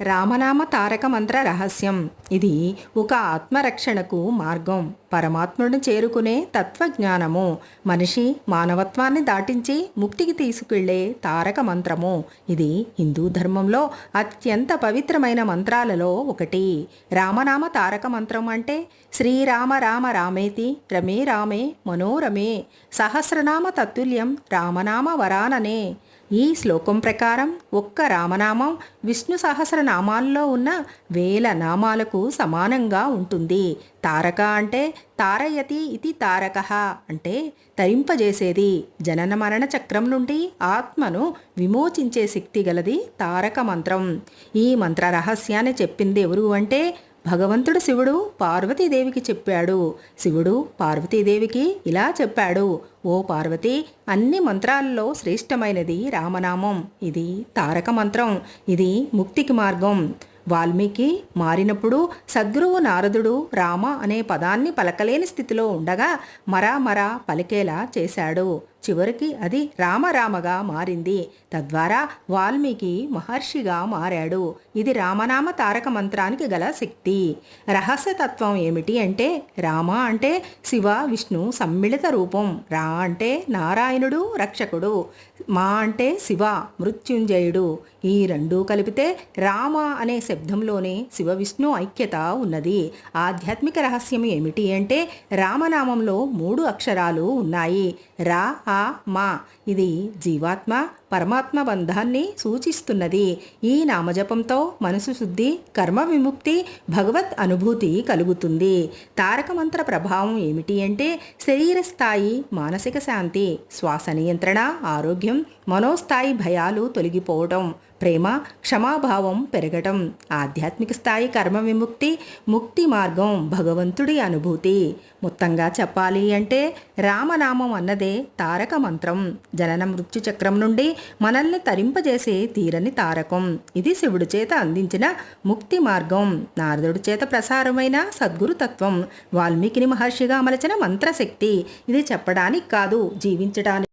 రామనామ తారక మంత్ర రహస్యం. ఇది ఒక ఆత్మరక్షణకు మార్గం. పరమాత్ముడిని చేరుకునే తత్వజ్ఞానము. మనిషి మానవత్వాన్ని దాటించి ముక్తికి తీసుకెళ్ళే తారక మంత్రము. ఇది హిందూ ధర్మంలో అత్యంత పవిత్రమైన మంత్రాలలో ఒకటి. రామనామ తారక మంత్రం అంటే శ్రీరామ రామ రామేతి రమే రామే మనోరమే సహస్రనామ తత్తుల్యం రామనామ వరాననే. ఈ శ్లోకం ప్రకారం ఒక్క రామనామం విష్ణు సహస్రనామాల్లో ఉన్న వేల నామాలకు సమానంగా ఉంటుంది. తారక అంటే తారయతి ఇది తారక అంటే తరింపజేసేది. జనన మరణ చక్రం నుండి ఆత్మను విమోచించే శక్తి గలది తారక మంత్రం. ఈ మంత్ర రహస్యాన్ని చెప్పింది ఎవరు అంటే భగవంతుడు శివుడు పార్వతీదేవికి చెప్పాడు. శివుడు పార్వతీదేవికి ఇలా చెప్పాడు. ఓ పార్వతి అన్ని మంత్రాల్లో శ్రేష్టమైనది రామనామం. ఇది తారక మంత్రం. ఇది ముక్తికి మార్గం. వాల్మీకి మారినప్పుడు సద్గురువు నారదుడు రామ అనే పదాన్ని పలకలేని స్థితిలో ఉండగా మరా మరా పలికేలా చేశాడు. చివరికి అది రామరామగా మారింది. తద్వారా వాల్మీకి మహర్షిగా మారాడు. ఇది రామనామ తారక మంత్రానికి గల శక్తి. రహస్యతత్వం ఏమిటి అంటే రామ అంటే శివ విష్ణు సమ్మిళిత రూపం. రా అంటే నారాయణుడు రక్షకుడు. మా అంటే శివ మృత్యుంజయుడు. ఈ రెండూ కలిపితే రామ అనే శబ్దంలోనే శివ విష్ణు ఐక్యత ఉన్నది. ఆధ్యాత్మిక రహస్యం ఏమిటి అంటే రామనామంలో మూడు అక్షరాలు ఉన్నాయి. రా ఆ మా. ఇది జీవాత్మ పరమాత్మ బంధాన్ని సూచిస్తున్నది. ఈ నామజపంతో మనసు శుద్ధి కర్మ విముక్తి భగవత్ అనుభూతి కలుగుతుంది. తారక మంత్ర ప్రభావం ఏమిటి అంటే శరీర స్థాయి మానసిక శాంతి శ్వాస నియంత్రణ ఆరోగ్యం మనోస్థాయి భయాలు తొలగిపోవడం ప్రేమ క్షమాభావం పెరగటం ఆధ్యాత్మిక స్థాయి కర్మ విముక్తి ముక్తి మార్గం భగవంతుడి అనుభూతి. మొత్తంగా చెప్పాలి అంటే రామనామం అన్నదే తారక మంత్రం. జనన మృత్యు చక్రం నుండి మనల్ని తరింపజేసే తీరని తారకం. ఇది శివుడి చేత అందించిన ముక్తి మార్గం. నారదుడి చేత ప్రసారమైన సద్గురు తత్వం. వాల్మీకిని మహర్షిగా అమలచిన మంత్రశక్తి. ఇది చెప్పడానికి కాదు జీవించడానికి